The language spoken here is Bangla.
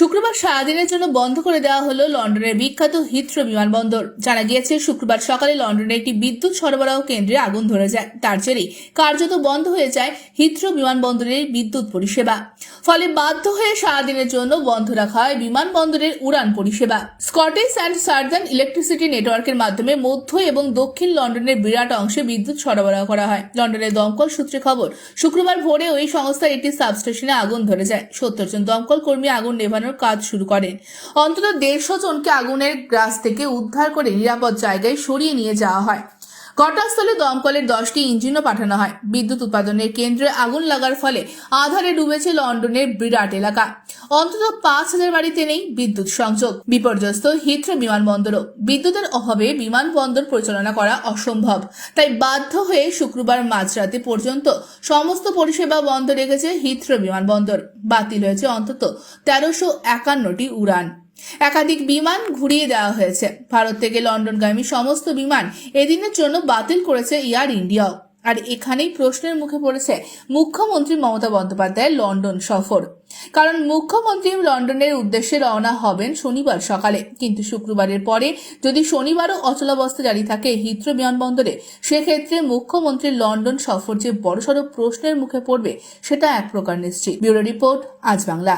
শুক্রবার সারাদিনের জন্য বন্ধ করে দেওয়া হলো লন্ডনের বিখ্যাত হিথ্রো বিমানবন্দর। জানা গিয়েছে, শুক্রবার সকালে লন্ডনের একটি বিদ্যুৎ সরবরাহ কেন্দ্রে আগুন ধরে যায়। তার জেরেই কার্যত বন্ধ হয়ে যায় হিথ্রো বিমানবন্দরের বিদ্যুৎ পরিষেবা। ফলে বাধ্য হয়ে সারাদিনের জন্য বন্ধ রাখা হয় বিমানবন্দরের উড়ান পরিষেবা। স্কটিশ অ্যান্ড সার্দার্ন ইলেকট্রিসিটি নেটওয়ার্কের মাধ্যমে মধ্য এবং দক্ষিণ লন্ডনের বিরাট অংশে বিদ্যুৎ সরবরাহ করা হয়। লন্ডনের দমকল সূত্রে খবর, শুক্রবার ভোরে ওই সংস্থার একটি সাবস্টেশনে আগুন ধরে যায়। সত্তর জন দমকল কর্মী আগুন নেভানোর কাজ শুরু করেন। অন্তত দেড়শো জনকে আগুনের গ্রাস থেকে উদ্ধার করে নিরাপদ জায়গায় সরিয়ে নিয়ে যাওয়া হয়। ঘটনাস্থলে দমকলের দশটি ইঞ্জিনও পাঠানো হয়। বিদ্যুৎ উৎপাদনের কেন্দ্রে আগুন লাগার ফলে আধারে ডুবেছে লন্ডনের বিরাট এলাকা। অন্তত পাঁচ হাজার বাড়িতে নেই বিদ্যুৎ সংযোগ। বিপর্যস্ত হিথ্রো বিমানবন্দরও। বিদ্যুতের অভাবে বিমানবন্দর পরিচালনা করা অসম্ভব। তাই বাধ্য হয়ে শুক্রবার মাঝরাতে পর্যন্ত সমস্ত পরিষেবা বন্ধ রেখেছে হিথ্রো বিমানবন্দর। বাতিল হয়েছে অন্তত তেরোশো একান্নটি উড়ান। একাধিক বিমান ঘুরিয়ে দেওয়া হয়েছে। ভারত থেকে লন্ডনগামী সমস্ত বিমান এদিনের জন্য বাতিল করেছে এয়ার ইন্ডিয়াও আর এখানেই প্রশ্নের মুখে পড়েছে মুখ্যমন্ত্রী মমতা বন্দ্যোপাধ্যায়ের লন্ডন সফর। কারণ মুখ্যমন্ত্রী লন্ডনের উদ্দেশ্যে রওনা হবেন শনিবার সকালে। কিন্তু শুক্রবারের পরে যদি শনিবারও অচলাবস্থা জারি থাকে হিথ্রো বিমানবন্দরে, সেক্ষেত্রে মুখ্যমন্ত্রীর লন্ডন সফর যে বড়সড় প্রশ্নের মুখে পড়বে, সেটা এক প্রকার নিশ্চিত। ব্যুরো রিপোর্ট, আজ বাংলা।